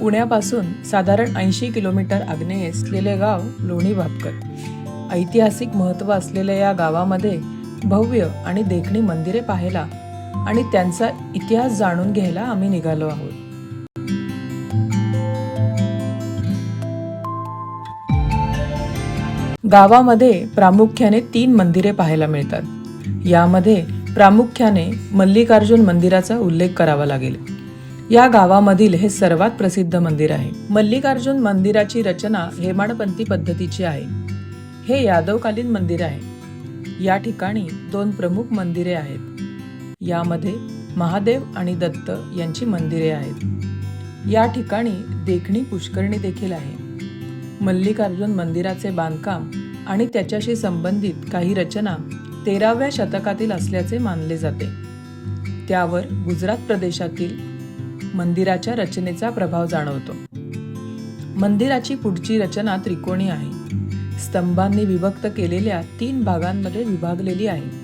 पुण्यापासून साधारण ऐंशी किलोमीटर आग्नेय असलेले गाव लोणी भापकर ऐतिहासिक महत्त्व असलेल्या या गावामध्ये भव्य आणि देखणी मंदिरे पाहायला आणि त्यांचा इतिहास जाणून घ्यायला आम्ही निघालो आहोत. गावामध्ये प्रामुख्याने तीन मंदिरे पाहायला मिळतात. यामध्ये प्रामुख्याने मल्लिकार्जुन मंदिराचा उल्लेख करावा लागेल. या गावामधील हे सर्वात प्रसिद्ध मंदिर आहे. मल्लिकार्जुन मंदिराची रचना हेमाडपंथी पद्धतीची आहे. हे यादवकालीन मंदिर आहे. या ठिकाणी दोन प्रमुख मंदिरे आहेत. यामध्ये महादेव आणि दत्त यांची मंदिरे आहेत. या ठिकाणी देखणी पुष्करणी देखील आहे. मल्लिकार्जुन मंदिराचे बांधकाम आणि त्याच्याशी संबंधित काही रचना तेराव्या शतकातील असल्याचे मानले जाते. त्यावर गुजरात प्रदेशातील मंदिराच्या रचनेचा प्रभाव जाणवतो. मंदिराची पुढची रचना त्रिकोणी आहे. स्तंभांनी विभक्त केलेल्या तीन भागांमध्ये विभागलेली आहे.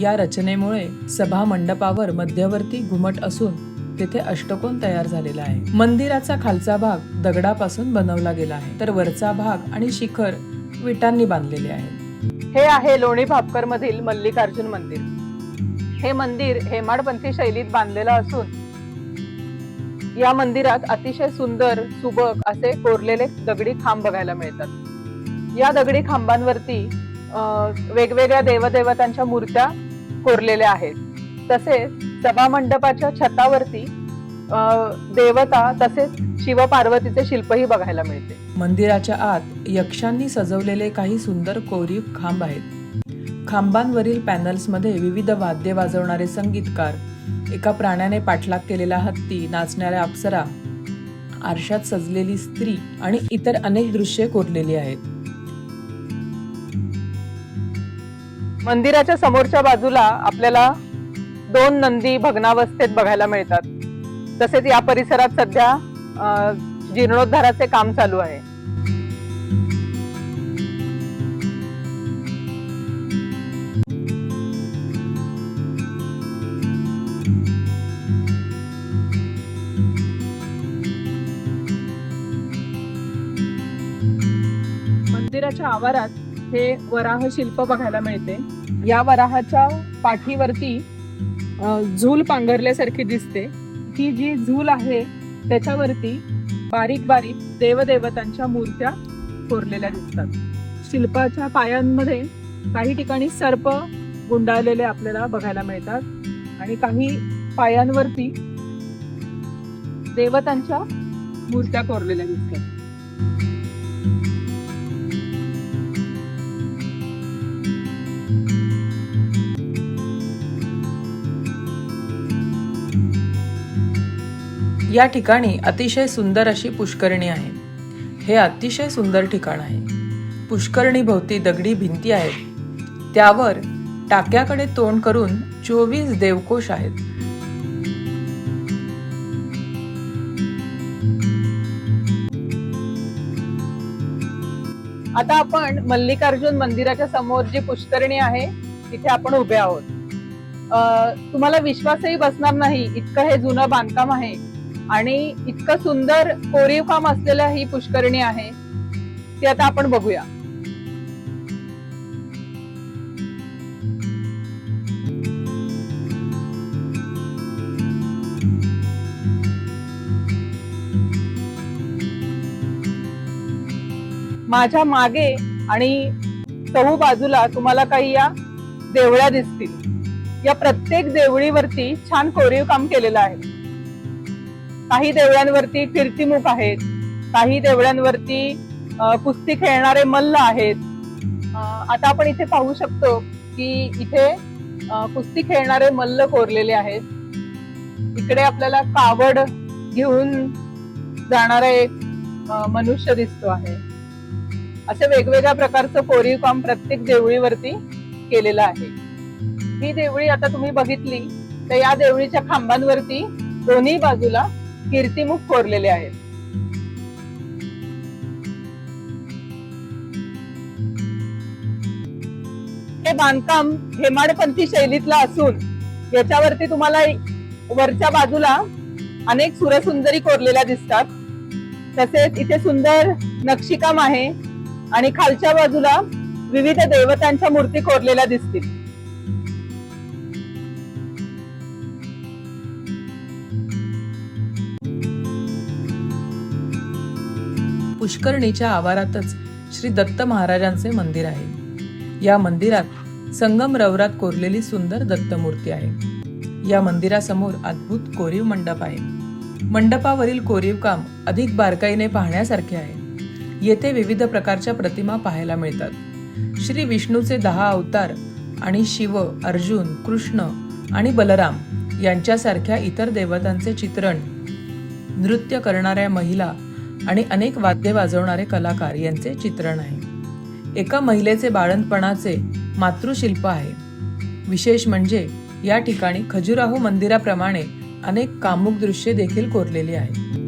या रचनेमुळे सभा मंडपावर मध्यवर्ती घुमट असून तेथे अष्टकोन तयार झालेला आहे. मंदिराचा खालचा भाग दगडापासून बनवला गेला आहे. तर वरचा भाग आणि शिखर विटांनी बांधलेले आहे हे आहे लोणी भापकर मधील मल्लिकार्जुन मंदिर. हे मंदिर हेमाडपंथी शैलीत बांधलेलं असून या मंदिरात अतिशय सुंदर सुबक असे कोरलेले दगडी खांब बघायला मिळतात. या दगडी खांबांवरती अं, वेगवेगळ्या देवदेवतांच्या मूर्त्या कोरलेल्या आहेत. तसेच सभामंडपाच्या छतावरती अं, देवता तसेच शिव पार्वतीचे शिल्पही बघायला मिळते. मंदिराच्या आत यक्षांनी सजवलेले काही सुंदर कोरीव खांब आहेत. खांबांवरील पॅनल्समध्ये विविध वाद्य वाजवणारे संगीतकार एका प्राण्याने पाठलाग केलेला हत्ती नाचणाऱ्या अप्सरा आरशात सजलेली स्त्री आणि इतर अनेक दृश्ये कोरलेली आहेत. मंदिराच्या समोरच्या बाजूला आपल्याला दोन नंदी भग्नावस्थेत बघायला मिळतात. तसेच या परिसरात सध्या जीर्णोद्धाराचे काम चालू आहे. मंदिराच्या आवारात हे वराह शिल्प बघायला मिळते. या वराहाच्या पाठीवरती झूल पांघरल्यासारखी दिसते. ही जी झूल आहे त्याच्यावरती बारीक बारीक देवदेवतांच्या मूर्त्या कोरलेल्या दिसतात. शिल्पाच्या पायांमध्ये काही ठिकाणी सर्प गुंडाळलेले आपल्याला बघायला मिळतात आणि काही पायांवरती देवतांच्या मूर्त्या कोरलेल्या दिसतात. या ठिकाणी अतिशय सुंदर अशी पुष्करणी आहे. हे अतिशय सुंदर ठिकाण आहे. पुष्करणी भोवती दगडी भिंती आहेत. त्यावर टाक्याकडे तोंड करून चोवीस देवकोश आहेत. आता आपण मल्लिकार्जुन मंदिराच्या समोर जी पुष्करणी आहे तिथे आपण उभे आहोत. अं, तुम्हाला विश्वासही बसणार नाही इतकं हे जुनं बांधकाम आहे. आणि इतकं सुंदर कोरीव काम असलेलं ही पुष्करणी आहे ती आता आपण बघूया. माझ्या मागे आणि चहू बाजूला तुम्हाला काही या देवळ्या दिसतील. या प्रत्येक देवळीवरती छान कोरीव काम केलेलं आहे. काही देवळ्यांवरती कीर्तिमुख आहेत. काही देवळ्यांवरती कुस्ती खेळणारे मल्ल आहेत. आता आपण इथे पाहू शकतो की इथे कुस्ती खेळणारे मल्ल कोरलेले आहेत. इकडे आपल्याला कावड घेऊन जाणारा एक मनुष्य दिसतो आहे. असं वेगवेगळ्या प्रकारचं कोरीव काम प्रत्येक देवळीवरती केलेलं आहे. ही देवळी आता तुम्ही बघितली तर या देवळीच्या खांबांवरती दोन्ही बाजूला कीर्तिमुख कोरलेले आहेत. हे बांधकाम हेमाडपंथी शैलीतलं असून याच्यावरती तुम्हाला वरच्या बाजूला अनेक सुरसुंदरी कोरलेल्या दिसतात. तसेच इथे सुंदर नक्षीकाम आहे आणि खालच्या बाजूला विविध देवतांच्या मूर्ती कोरलेल्या दिसतील. पुष्करणीच्या आवारातच श्री दत्त महाराजांचे मंदिर आहे. या मंदिरात संगम रवरात कोरलेली सुंदर दत्तमूर्ती आहे. या मंदिरासमोर अद्भुत कोरीव मंडप आहे. मंडपावरील कोरीव काम अधिक बारकाईने पाहण्यासारखे आहे. येथे विविध प्रकारच्या प्रतिमा पाहायला मिळतात. श्री विष्णूचे दहा अवतार आणि शिव अर्जुन कृष्ण आणि बलराम यांच्यासारख्या इतर देवतांचे चित्रण नृत्य करणाऱ्या महिला आणि अनेक वाद्य वाजवणारे कलाकार यांचे चित्रण आहे. एका महिलेचे बाळंतपणाचे मातृशिल्प आहे. विशेष म्हणजे या ठिकाणी खजुराहो मंदिराप्रमाणे अनेक कामुक दृश्ये देखील कोरलेली आहेत.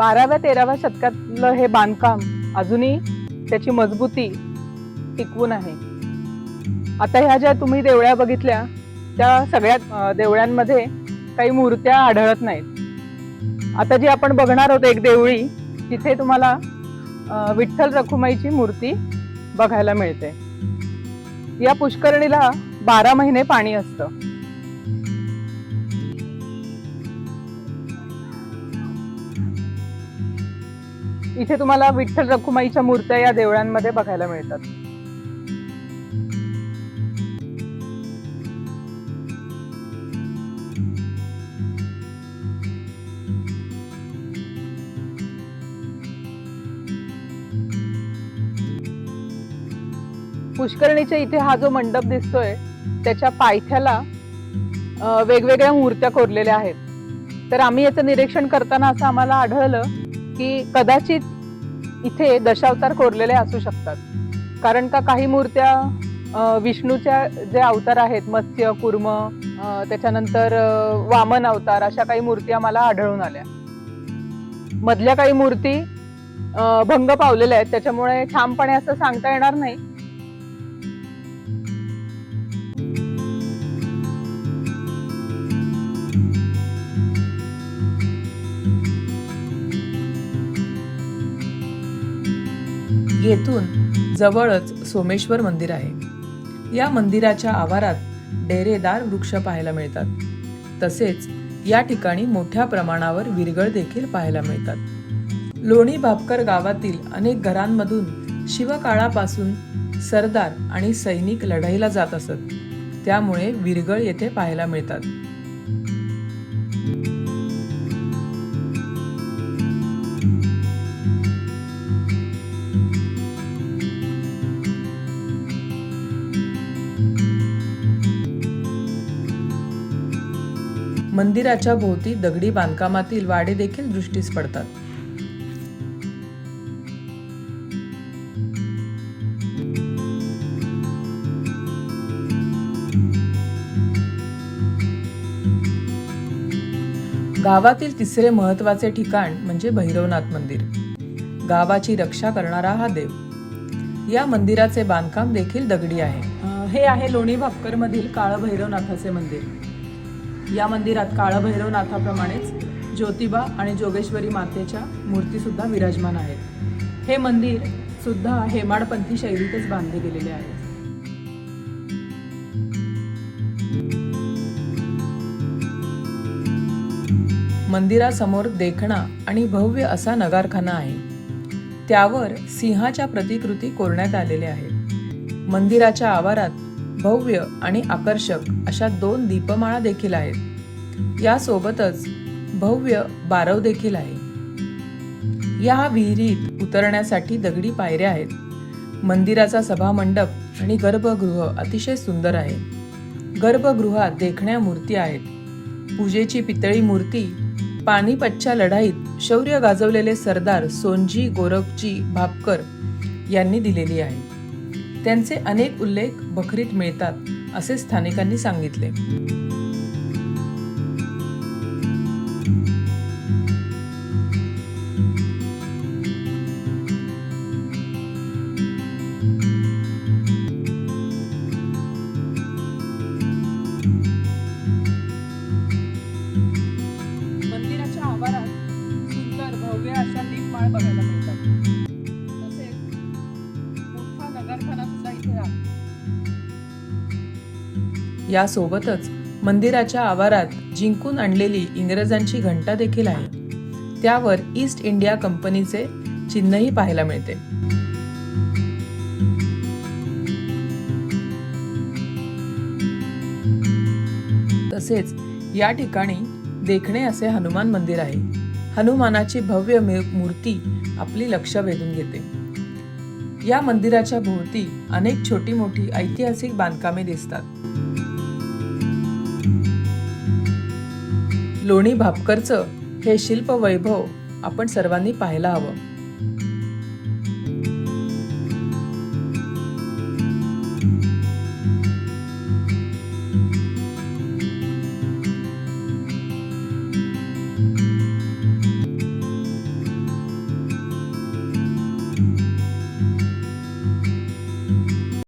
बाराव्या तेराव्या शतकातलं हे बांधकाम अजूनही त्याची मजबूती टिकवून आहे. आता ह्या ज्या तुम्ही देवळ्या बघितल्या त्या सगळ्या देवळ्यांमध्ये काही मूर्त्या आढळत नाहीत. आता जी आपण बघणार आहोत एक देवळी तिथे तुम्हाला विठ्ठल रखुमाईची मूर्ती बघायला मिळते. या पुष्करणीला बारा महिने पाणी असतं. इथे तुम्हाला विठ्ठल रखुमाईच्या मूर्त्या या देवळांमध्ये बघायला मिळतात. पुष्करणीच्या इथे हा जो मंडप दिसतोय त्याच्या पायथ्याला वेगवेगळ्या मूर्त्या कोरलेल्या आहेत. तर आम्ही याचं निरीक्षण करताना असं आम्हाला आढळलं की कदाचित इथे दशावतार कोरलेले असू शकतात. कारण का काही मूर्त्या विष्णूच्या जे अवतार आहेत मत्स्य कुर्म अं, त्याच्यानंतर वामन अवतार अशा काही मूर्ती आम्हाला आढळून आल्या. मधल्या काही मूर्ती अं, भंग पावलेल्या आहेत त्याच्यामुळे ठामपणे असं सांगता येणार नाही. येथून जवळच सोमेश्वर मंदिर आहे. या मंदिराच्या आवारात डेरेदार वृक्ष पाहायला मिळतात. तसेच या ठिकाणी मोठ्या प्रमाणावर विरगळ देखील पाहायला मिळतात. लोणी भापकर गावातील अनेक घरांमधून शिवकाळापासून सरदार आणि सैनिक लढाईला जात असत. त्यामुळे विरगळ येथे पाहायला मिळतात. मंदिराच्या भोवती दगडी बांधकामातील वाडे देखील दृष्टीस पडतात. गावातील तिसरे महत्त्वाचे ठिकाण म्हणजे भैरवनाथ मंदिर. गावाची रक्षा करणारा हा देव. या मंदिराचे बांधकाम देखील दगडी आहे. हे आहे लोणी भापकर मधील काळ भैरवनाथाचे मंदिर. या मंदिरात काळभैरवनाथाप्रमाणेच ज्योतिबा आणि जोगेश्वरी मातेच्या मूर्ती सुद्धा विराजमान आहेत. हे मंदिर सुद्धा हेमाडपंथी शैलीतच बांधले गेलेले आहे. मंदिरासमोर देखणा आणि भव्य असा नगारखाना आहे. त्यावर सिंहाच्या प्रतिकृती कोरण्यात आलेल्या आहेत. मंदिराच्या आवारात भव्य आणि आकर्षक अशा दोन दीपमाळा देखील आहेत. यासोबतच भव्य बारव देखील आहे. या विहिरीत उतरण्यासाठी दगडी पायऱ्या आहेत. मंदिराचा सभामंडप आणि गर्भगृह अतिशय सुंदर आहे. गर्भगृहात देखण्या मूर्ती आहेत. पूजेची पितळी मूर्ती पानिपतच्या लढाईत शौर्य गाजवलेले सरदार सोनजी गोरखजी भापकर यांनी दिलेली आहे. त्यांचे अनेक उल्लेख बखरीत मिळतात असे स्थानिकांनी सांगितले. मंदिराच्या आवारात सुंदर भव्य अशा दीपमाळ बघायला मिळतात. यासोबतच मंदिराच्या आवारात जिंकून आणलेली इंग्रजांची घंटा देखील आहे. त्यावर ईस्ट इंडिया कंपनीचे चिन्हही पाहायला मिळते. तसेच या ठिकाणी देखणे असे हनुमान मंदिर आहे. हनुमानाची भव्य मूर्ती आपली लक्ष वेधून घेते. या मंदिराच्या भोवती अनेक छोटी मोठी ऐतिहासिक बांधकामे दिसतात. लोणी भापकरचं हे शिल्प वैभव आपण सर्वांनी पाहायला हवं.